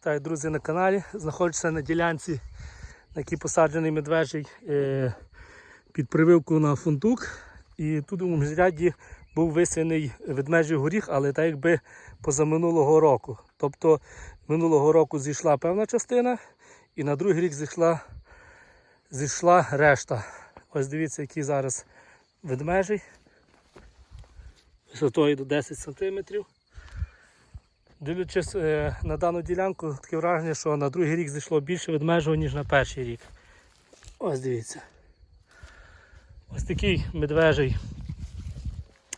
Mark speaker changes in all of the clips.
Speaker 1: Вітаю, друзі, на каналі. Знаходжуся на ділянці, на якій посаджений медвежий е, під прививку на фундук. І тут у міжряді був висяний ведмежий горіх, але так якби позаминулого року. Тобто минулого року зійшла певна частина, і на другий рік зійшла, зійшла решта. Ось дивіться, який зараз ведмежий. Висотою до 10 см. Дивлячись е, на дану ділянку, таке враження, що на другий рік зійшло більше ведмежого, ніж на перший рік. Ось дивіться. Ось такий медвежий.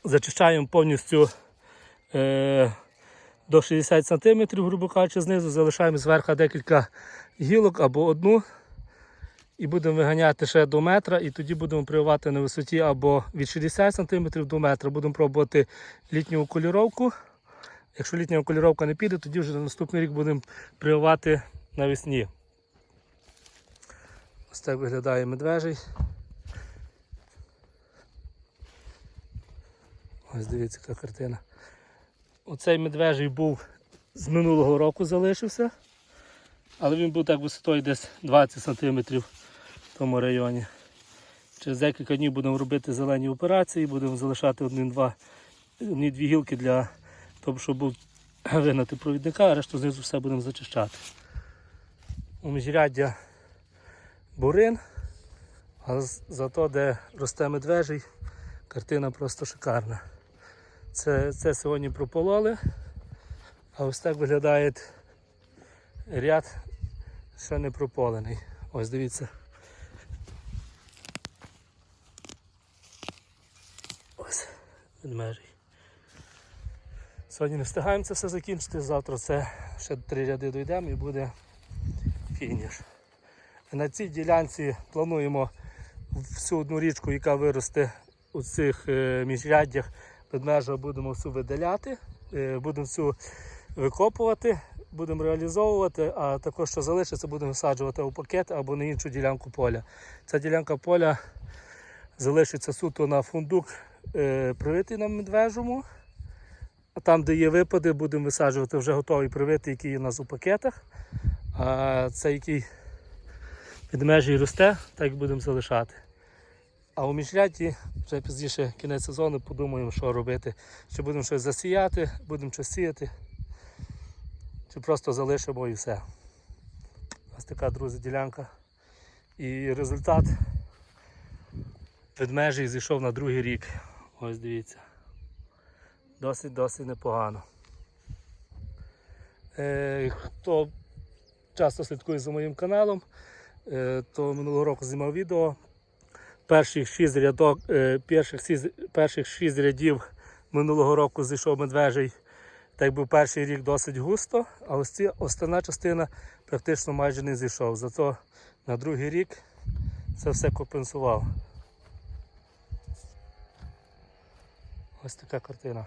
Speaker 1: Зачищаємо повністю е, до 60 см, грубо кажучи, знизу, залишаємо зверху декілька гілок або одну. І будемо виганяти ще до метра, і тоді будемо прививати на висоті або від 60 см до метра. Будемо пробувати літню окуліровку. Якщо літня окуліровка не піде, тоді вже на наступний рік будемо прививати навесні. Ось так виглядає медвежий. Ось дивіться, яка картина. Оцей медвежий був з минулого року залишився, але він був так висотою десь 20 см в тому районі. Через декілька днів будемо робити зелені операції, будемо залишати одні-дві гілки для того, щоб був вигнати провідника, а решту знизу все будемо зачищати. У міжряддя бурин, а зато де росте медвежий, картина просто шикарна. Це, це сьогодні пропололи, а ось так виглядає ряд ще не прополений. Ось дивіться. Ось ведмежий. Сьогодні не встигаємо це все закінчити, завтра це ще три ряди дійдемо і буде фініш. На цій ділянці плануємо всю одну річку, яка виросте у цих е, міжряддях, ведмежа будемо всю видаляти, е, будемо всю викопувати, будемо реалізовувати, а також що залишиться, будемо висаджувати у пакет або на іншу ділянку поля. Ця ділянка поля залишиться суто на фундук е, привитий на медвежому. А там, де є випади, будемо висаджувати вже готові привити, які є у нас у пакетах. А цей, який від межі росте, так будемо залишати. А у міжряді вже пізніше кінець сезону подумаємо, що робити. Чи будемо щось засіяти, будемо щось сіяти, чи просто залишимо і все. Ось така, друзі, ділянка. І результат від межі зійшов на другий рік. Ось дивіться досить-досить непогано. Е, хто часто слідкує за моїм каналом, е, то минулого року знімав відео. Перших шість рядок, е, перших, перших шість рядів минулого року зійшов медвежий. Так був перший рік досить густо, а ось ці остальна частина практично майже не зійшов. Зато на другий рік це все компенсував. Ось така картина.